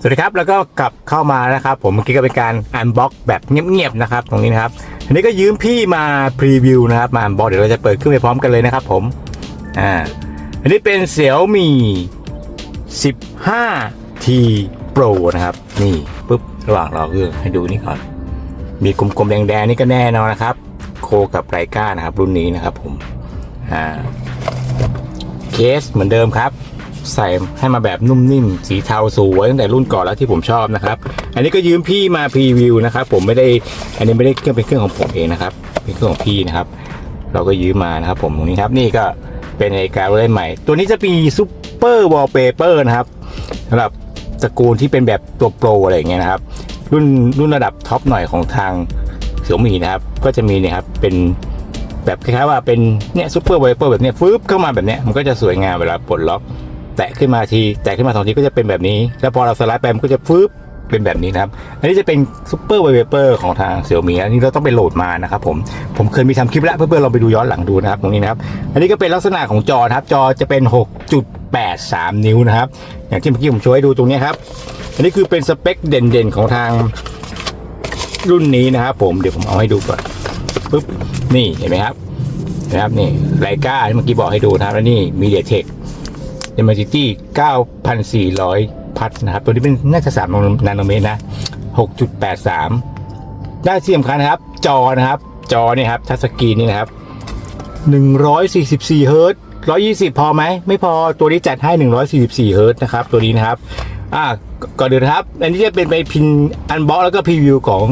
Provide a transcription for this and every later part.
สวัสดีครับ แล้วก็กลับเข้ามานะครับ ผมเมื่อกี้ก็เป็นการอันบ็อกแบบเงียบๆนะครับ ตรงนี้นะครับอันนี้ก็ยืมพี่มาพรีวิวนะครับ มาอันบ็อกเดี๋ยวเราจะเปิดขึ้นไปพร้อมกันเลยนะครับ ผมอ่าอันนี้เป็นเสี่ยวมี 15T Pro นะครับ นี่ปุ๊บระหว่างรอเครื่องให้ดูนี่ก่อน มีกลมๆแดงๆนี่ก็แน่นอนนะครับ โคกับไรก้านะครับ รุ่นนี้นะครับ ผมอ่าเคสเหมือนเดิมครับ ใส่ให้มาแบบนุ่มนิ่มสีเทาสวยตั้งแต่รุ่นก่อนแล้วที่ผมชอบนะครับ อันนี้ก็ยืมพี่มาพรีวิวนะครับ ผมไม่ได้อันนี้ไม่ได้เครื่องเป็นเครื่องของผมเองนะครับเป็นเครื่องของพี่นะครับ เราก็ยืมมานะครับ ผมตรงนี้ครับนี่ก็เป็นนาฬิกาเล่มใหม่ ตัวนี้จะมีซูเปอร์วอลเปเปอร์นะครับสำหรับตระกูลที่เป็นแบบตัวโปรอะไรอย่างเงี้ยนะครับ รุ่นรุ่นระดับท็อปหน่อยของทางเสี่ยมีนะครับ ก็จะมีเนี่ยครับเป็นแบบคล้ายๆว่าเป็นเนี่ยซูเปอร์ไวเปอร์แบบเนี้ยฟึบเข้ามาแบบเนี้ยมันก็จะสวยงามเวลาปลดล็อก แตะขึ้นมาที แตะขึ้นมาสองทีก็จะเป็นแบบนี้ แล้วพอเราสไลด์ไปมันก็จะฟึบเป็นแบบนี้นะครับ อันนี้จะเป็นซูเปอร์ไวเปอร์ของทางเสี่ยวมีอันนี้เราต้องไปโหลดมานะครับผม ผมเคยมีทำคลิปแล้วเพื่อนๆเราไปดูย้อนหลังดูนะครับตรงนี้นะครับ อันนี้ก็เป็นลักษณะของจอครับ จอจะเป็น 6.83 นิ้วนะครับ อย่างที่เมื่อกี้ผมโชว์ให้ดูตรงนี้ครับ อันนี้คือเป็นสเปคเด่นๆของทางรุ่นนี้นะครับผม เดี๋ยวผมเอาให้ดูก่อนปุ๊บ นี่เห็นไหมครับ นะครับนี่ไลกาที่เมื่อกี้บอกให้ดูนะครับ แล้วนี่มีเดียเทค เดม g ิตี้9,400 พัทนะครับ ตัวนี้เป็นน่าจะ3นาโนเมตรนะ 6.83 ได้ที่สำคัญนะครับ จอนะครับ จอเนี่ยครับทัชสกรีนนี่นะครับ 144เฮิร์ตซ์120 พอไหม ไม่พอตัวนี้จัดให้ 144เฮิร์ตซ์นะครับ ตัวนี้นะครับ อ่าก่อนอื่นครับ อันนี้จะเป็นไปพินอันบ็อกแล้วก็พรีวิวของ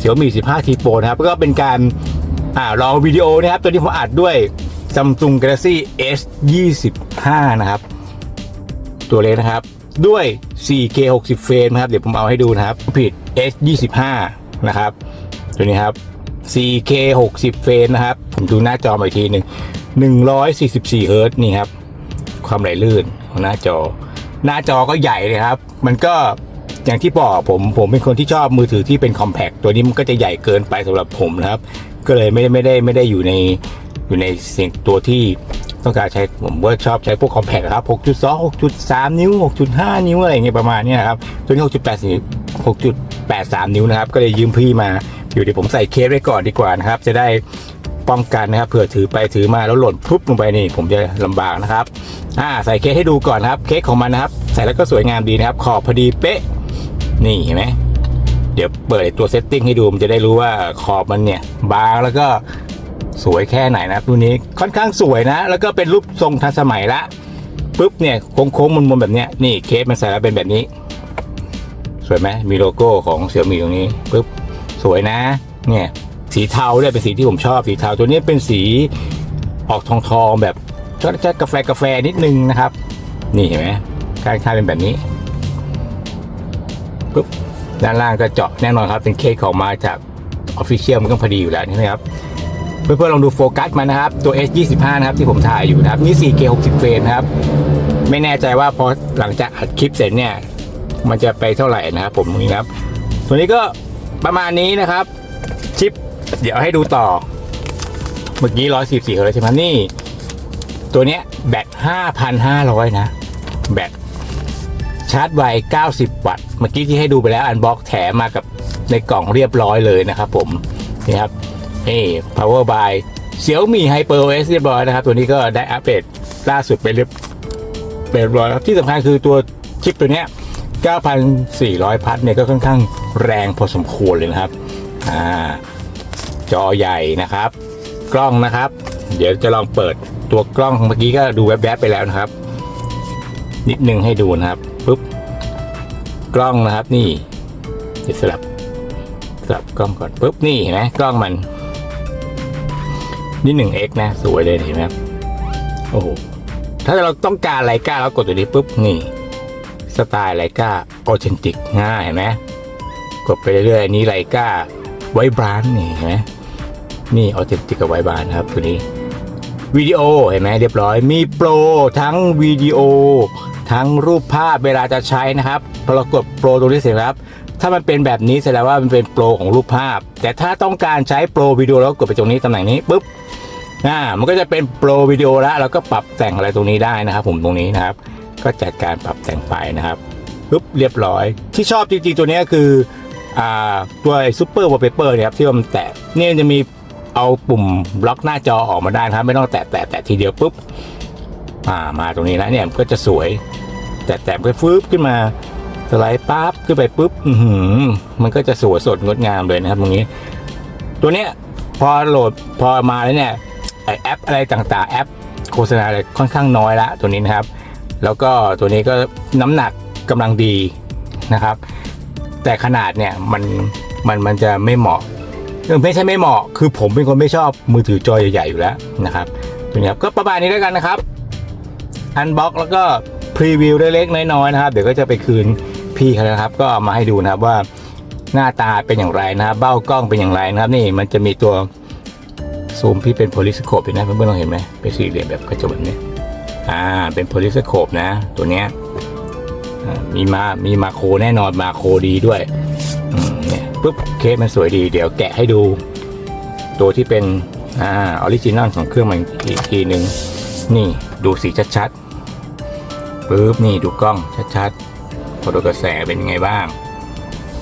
Xiaomi 15T Pro นะครับ ก็เป็นการอ่าลองวิดีโอนะครับ ตัวนี้ผมอัดด้วย Samsung Galaxy S 25 นะครับ ตัวเล็กนะครับ ด้วย 4K 60 เฟรมนะครับ เดี๋ยวผมเอาให้ดูนะครับ ผิด S 25นะครับ ตัวนี้ครับ 4K 60 เฟรมนะครับ ผมดูหน้าจอมาอีกทีหนึ่ง144เฮิร์ตซ์นี่ครับ ความไหลลื่นของหน้าจอ หน้าจอก็ใหญ่เลยครับ มันก็อย่างที่บอกผมผมเป็นคนที่ชอบมือถือที่เป็นคอมแพคตัวนี้มันก็จะใหญ่เกินไปสำหรับผมนะครับ ก็เลยไม่ได้ไม่ได้ไม่ได้อยู่ในอยู่ในสิ่งตัวที่ ต้องการใช้ผมว่าชอบใช้พวกคอมแพคครับ 6.2 6.3 นิ้ว 6.5 นิ้วอะไรอย่างเงี้ยประมาณนี้นะครับตัวนี้ 6.8 6.83 นิ้วนะครับ ก็เลยยืมพี่มา อยู่เดี๋ยวผมใส่เคสไว้ก่อนดีกว่านะครับ จะได้ป้องกันนะครับเผื่อถือไปถือมาแล้วหล่นพรุบลงไปนี่ ผมจะลำบากนะครับอ่าใส่เคสให้ดูก่อนนครับ เคสของมันนะครับ ใส่แล้วก็สวยงามดีนะครับ ขอบพอดีเป๊ะ นี่เห็นไหมเดี๋ยวเปิดตัวเซตติ้งให้ดูมันจะได้รู้ว่าขอบมันเนี่ยบางแล้วก็ สวยแค่ไหนนะรุ่นนี้ค่อนข้างสวยนะ แล้วก็เป็นรูปทรงทันสมัยละปุ๊บเนี่ยโค้งๆมนๆแบบเนี้ยนี่เคสมันใส่แล้วเป็นแบบนี้ สวยไหมมีโลโก้ของเสี่ยมีตรงนี้ปุ๊บสวยนะ เนี่ยสีเทาเนี่ยเป็นสีที่ผมชอบสีเทาตัวนี้เป็นสีออกทองทองๆแบบจะกาแฟกาแฟนิดนึงนะครับ นี่เห็นไหมคล้ายๆเป็นแบบนี้ปุ๊บด้านล่างก็เจาะแน่นอนครับเป็นเคสของมาจากออฟฟิเชียลมันก็พอดีอยู่แล้วใช่ไหมครับ เพื่อนๆลองดูโฟกัสมันนะครับ ตัว S25 นะครับที่ผมถ่ายอยู่นะครับ นี่ 4K 60 เฟรมนะครับ ไม่แน่ใจว่าพอหลังจากอัดคลิปเสร็จเนี่ย มันจะไปเท่าไหร่นะครับผมตรงนี้นะครับ ตัวนี้ก็ประมาณนี้นะครับ ชิป เดี๋ยวให้ดูต่อ เมื่อกี้144เฮิร์ตใช่ไหมนี่ ตัวเนี้ยแบต5,500 นะ แบตชาร์จไว 90 วัตต์ เมื่อกี้ที่ให้ดูไปแล้วอันบ็อกแถมมากับในกล่องเรียบร้อยเลยนะครับผม นี่ครับ นี่ power by Xiaomi Hyper OS เรียบร้อยนะครับ ตัวนี้ก็ได้อัปเดตล่าสุดไปเรียบเรียบร้อยครับที่สำคัญคือตัวชิปตัวนี้ 9,400 พัทเนี่ยก็ค่อนข้างแรงพอสมควรเลยนะครับ อ่า จอใหญ่นะครับ กล้องนะครับ เดี๋ยวจะลองเปิดตัวกล้องเมื่อกี้ก็ดูแวบๆไปแล้วนะครับ นิดนึงให้ดูนะครับปุ๊บกล้องนะครับนี่จะสลับสลับกล้องก่อนปุ๊บนี่เห็นไหมกล้องมัน นี่หนึ่ง x นะ สวยเลยเห็นไหมครับโอ้โห ถ้าเราต้องการไลกาเรากดตัวนี้ปุ๊บ นี่ สไตล์ไลกาออเทนติกง่ายเห็นไหมกดไปเรื่อยๆ นี้ไลกาไวบรานนี่เห็นไหมนี่ออเทนติกกับไวบรานครับตัวนี้วิดีโอเห็นไหมเรียบร้อย มีโปรทั้งวิดีโอ ทั้งรูปภาพเวลาจะใช้นะครับพอเรากดโปรตรงนี้เสร็จครับ ถ้ามันเป็นแบบนี้แสดงว่ามันเป็นโปรของรูปภาพ แต่ถ้าต้องการใช้โปรวิดีโอแล้วกดไปตรงนี้ตำแหน่งนี้ปุ๊บอ่ามันก็จะเป็นโปรวิดีโอแล้วเราก็ปรับแต่งอะไรตรงนี้ได้นะครับ ผมตรงนี้นะครับ ก็จัดการปรับแต่งไปนะครับปุ๊บเรียบร้อย ที่ชอบจริงๆตัวนี้คืออ่าตัวซูเปอร์วอลเปเปอร์เนี่ยครับที่มันแตะเนี่ยจะมีเอาปุ่มบล็อกหน้าจอออกมาได้นะครับ ไม่ต้องแตะแตะแตะทีเดียวปุ๊บอ่ามาตรงนี้แล้วเนี่ยมันก็จะสวย แตะแตะก็ฟืบขึ้นมา สไลด์ปั๊บขึ้นไปปุ๊บมันก็จะสวยสดงดงามเลยนะครับตรงนี้ ตัวเนี้ยพอโหลดพอมาแล้วเนี่ยไอแอปอะไรต่างๆ แอปโฆษณาอะไรค่อนข้างน้อยละตัวนี้นะครับ แล้วก็ตัวนี้ก็น้ำหนักกำลังดีนะครับ แต่ขนาดเนี่ยมันมันมันจะไม่เหมาะเออไม่ใช่ไม่เหมาะ คือผมเป็นคนไม่ชอบมือถือจอใหญ่ๆอยู่แล้วนะครับตัวนี้ครับก็ประมาณนี้แล้วกันนะครับอันบ็อกแล้วก็พรีวิวเล็กๆน้อยๆนะครับ เดี๋ยวก็จะไปคืน พี่เขานะครับ ก็มาให้ดูนะครับว่าหน้าตาเป็นอย่างไรนะครับเบ้ากล้องเป็นอย่างไรนะครับ นี่มันจะมีตัวซูมที่เป็นโพลิสโคปนะเพื่อนๆลองเห็นไหมเป็นสี่เหลี่ยมแบบกระจกแบบนี้อ่าเป็นโพลิสโคปนะ ตัวเนี้ยมีมา มีมาโคแน่นอนมาโคดีด้วยเนี่ยปุ๊บเคสมันสวยดี เดี๋ยวแกะให้ดู ตัวที่เป็นอ่าออริจินอลของเครื่องมันอีกทีหนึ่งนี่ดูสีชัดๆปุ๊บนี่ดูกล้องชัดๆ พอดูกระแสเป็นยังไงบ้าง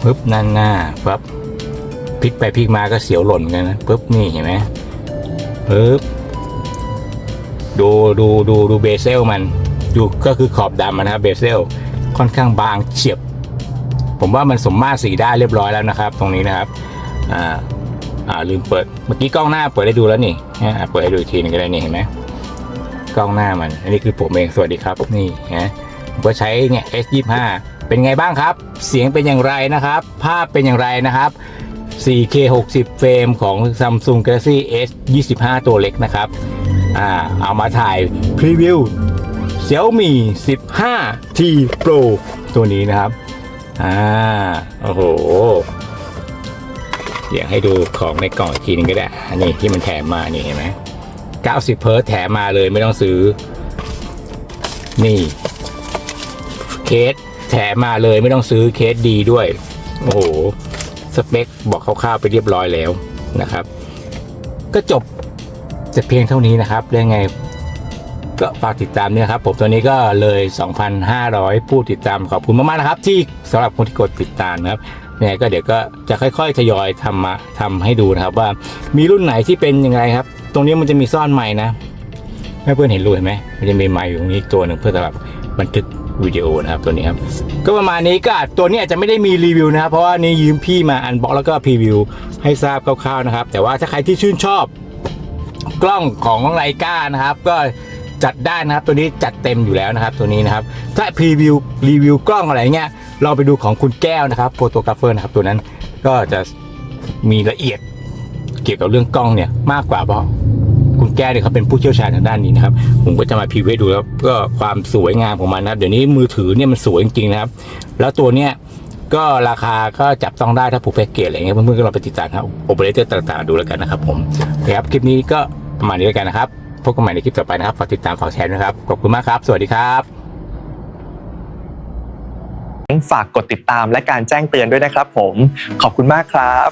ปุ๊บนั่นหน้าปั๊บพลิกไปพลิกมาก็เสียวหล่นกันนะปุ๊บนี่เห็นไหมปุ๊บดูดูดูดูเบเซลมันดูก็คือขอบดำนะครับเบเซลค่อนข้างบางเฉียบ ผมว่ามันสมมาตรสีได้เรียบร้อยแล้วนะครับ ตรงนี้นะครับอ่าอ่าลืมเปิดเมื่อกี้กล้องหน้าเปิดให้ดูแล้วนี่อ่เปิดให้ดูอีกทีหนึงก็ได้นี่เห็นไหมกล้องหน้ามัน อันนี้คือผมเองสวัสดีครับนี่นะ ก็ใช้เนี่ย S25 เป็นไงบ้างครับ เสียงเป็นอย่างไรนะครับ ภาพเป็นอย่างไรนะครับ 4K 60 เฟรมของ Samsung Galaxy S 25 ตัวเล็กนะครับ อ่า เอามาถ่ายพรีวิว Xiaomi 15T Pro ตัวนี้นะครับ อ่า โอ้โห เดี๋ยวให้ดูของในกล่องอีกทีนึงก็ได้ อันนี้ที่มันแถมมา นี่เห็นไหม90เพิร์แถมมาเลยไม่ต้องซื้อ นี่ เคสแถมมาเลยไม่ต้องซื้อเคสดีด้วย โอ้โห สเปคบอกคร่าวๆไปเรียบร้อยแล้วนะครับ ก็จบจะเพียงเท่านี้นะครับเรื่องไง ก็ฝากติดตามเนี่ยครับ ผมตัวนี้ก็เลย 2,500 ผู้ติดตามขอบคุณมากๆนะครับ ที่สำหรับคนที่กดติดตามนะครับยังไงก็เดี๋ยวก็จะค่อย ๆ ทยอยทำมาทำให้ดูนะครับว่ามีรุ่นไหนที่เป็นยังไงครับ ตรงนี้มันจะมีซ่อนไม้นะให้เพื่อนเห็นรูเห็นไหมมันจะมีไม้อยู่ตรงนี้ตัวหนึ่งเพื่อสำหรับบันทึก วิดีโอนะครับตัวนี้ครับ ก็ประมาณนี้ก็ตัวนี้อาจจะไม่ได้มีรีวิวนะครับ เพราะว่านี่ยืมพี่มาอันบ็อกแล้วก็พรีวิวให้ทราบคร่าวๆนะครับ แต่ว่าถ้าใครที่ชื่นชอบกล้องของไลกานะครับ ก็จัดได้นะครับ ตัวนี้จัดเต็มอยู่แล้วนะครับ ตัวนี้นะครับ ถ้าพรีวิวรีวิวกล้องอะไรเงี้ยเราไปดูของคุณแก้วนะครับโฟโตกราฟเฟอร์นะครับตัวนั้นก็จะมีละเอียดเกี่ยวกับเรื่องกล้องเนี่ยมากกว่าเพราะ แก้วเนี่ยเขาเป็นผู้เชี่ยวชาญทางด้านนี้นะครับ ผมก็จะมาพรีวิวให้ดูแล้วก็ความสวยงามของมันนะครับ เดี๋ยวนี้มือถือเนี่ยมันสวยจริงๆนะครับ แล้วตัวเนี้ยก็ราคาก็จับต้องได้ถ้าผูกแพ็กเกจอะไรเงี้ยเพื่อนๆก็ลองไปติดตามครับโอเปอเรเตอร์ต่างๆดูแล้วกันนะครับผมโอเครับคลิปนี้ก็ประมาณนี้แล้วกันนะครับพบกันใหม่ในคลิปต่อไปนะครับฝากติดตามฝากแชร์นะครับขอบคุณมากครับ สวัสดีครับฝากกดติดตามและการแจ้งเตือนด้วยนะครับผมขอบคุณมากครับ